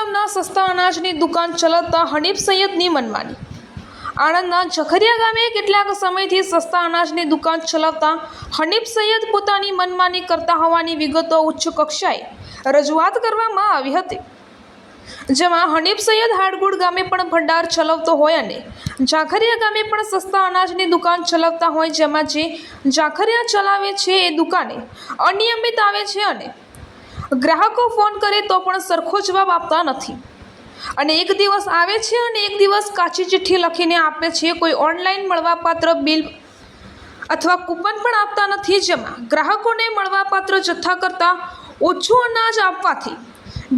સસ્તા અનાજની દુકાન ચલાવતા હનીફ સૈયદની મનમાની. આણંદના જખરિયા ગામે કેટલાક સમયથી સસ્તા અનાજની દુકાન ચલાવતા હનીફ સૈયદ પોતાની મનમાની કરતા હોવાની વિગતો ઉચ્ચ કક્ષાએ રજૂઆત કરવામાં આવી હતી. જેમાં હનીફ સૈયદ હાડગુડ ગામે પણ ભંડાર ચલાવતો હોય અને ઝાખરિયા ગામે પણ સસ્તા અનાજની દુકાન ચલાવતા હોય, જેમાં જે ઝાખરિયા ચલાવે છે એ દુકાને અનિયમિત આવે છે અને ગ્રાહકો ફોન કરે તો પણ સરખો જવાબ આપતા નથી. અને એક દિવસ આવે છે અને એક દિવસ કાચી ચિઠ્ઠી લખીને આપે છે, કોઈ ઓનલાઈન મળવાપાત્ર બિલ અથવા કૂપન પણ આપતા નથી જેમાં ગ્રાહકોને મળવાપાત્ર જથ્થા કરતાં ઓછું અનાજ આપવાથી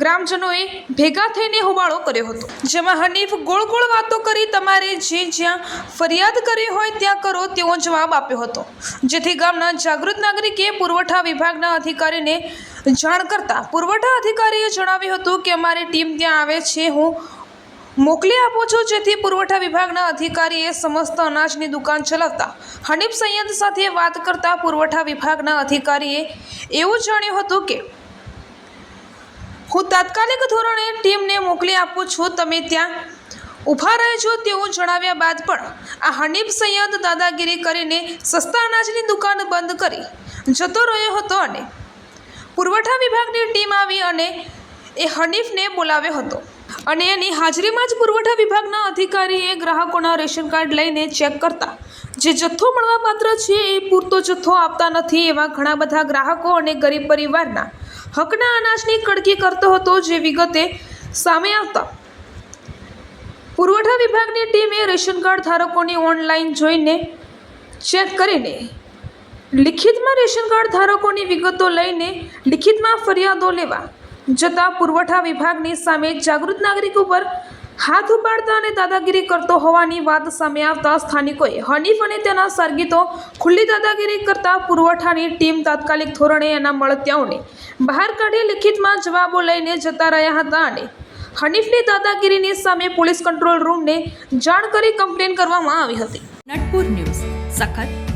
ગ્રામજનોએ ભેગા થઈને હોબાળો કર્યો હતો. જેમાં હનીફ ગોળ ગોળ વાતો કરી તમારે જે જ્યાં ફરિયાદ કરી હોય ત્યાં કરો તેવો જવાબ આપ્યો હતો. જેથી ગામના જાગૃત નાગરિકે પુરવઠા વિભાગના અધિકારીને જાણ કરતા પુરવઠા અધિકારીએ જણાવ્યું હતું કે અમારી ટીમ ત્યાં આવે છે, હું મોકલી આપું છું, જેથી પુરવઠા વિભાગના અધિકારીએ સમસ્ત અનાજની દુકાન ચલાવતા હનીફ સૈયદ સાથે વાત કરતા પુરવઠા વિભાગના અધિકારીએ એવું જાણ્યું હતું કે, હું તાત્કાલિક ધોરણે ટીમને મોકલી આપું છું, તમે ત્યાં ઊભા રહેજો તેવું જણાવ્યા બાદ પણ આ હનીફ સૈયદ દાદાગીરી કરીને સસ્તા અનાજની દુકાન બંધ કરી જતો રહ્યો હતો અને પુરવઠા વિભાગની ટીમ આવી અને એ હનીફને બોલાવ્યો હતો. અને એની હાજરીમાં જ પુરવઠા વિભાગના અધિકારીએ ગ્રાહકોના રેશન કાર્ડ લઈને ચેક કરતા. જે જથ્થો મળવાપાત્ર છે એ પૂરતો જથ્થો આપતા નથી એવા ઘણા બધા ગ્રાહકો અને ગરીબ પરિવારના હકના અનાજની કડકી કરતો હતો જે વિગતે સામે આવતા. પુરવઠા વિભાગની ટીમે રેશન કાર્ડ ધારકોની ઓનલાઈન જોઈને ચેક કરીને લિખિતમાં રેશન કાર્ડ ધારકોની વિગતો લઈને લિખિતમાં ફરિયાદો લેવા જતાં પુરવઠા વિભાગની સામે જાગૃત નાગરિક ઉપર હાથ ઉપાડતા અને દાદાગીરી કરતો હોવાની વાત સામે આવતા સ્થાનિકોએ હનીફ અને તેના સર્ગીતો ખુલ્લી દાદાગીરી કરતા પુરવઠાની ટીમ તાત્કાલિક ધોરણે એના મળત્યાઓને બહાર કાઢી લિખિતમાં જવાબો લઈને જતા રહ્યા હતા અને હનીફની દાદાગીરીની સામે પોલીસ કંટ્રોલ રૂમને જાણ કરી કમ્પ્લેન કરવામાં આવી હતી. નટપુર ન્યૂઝ સખત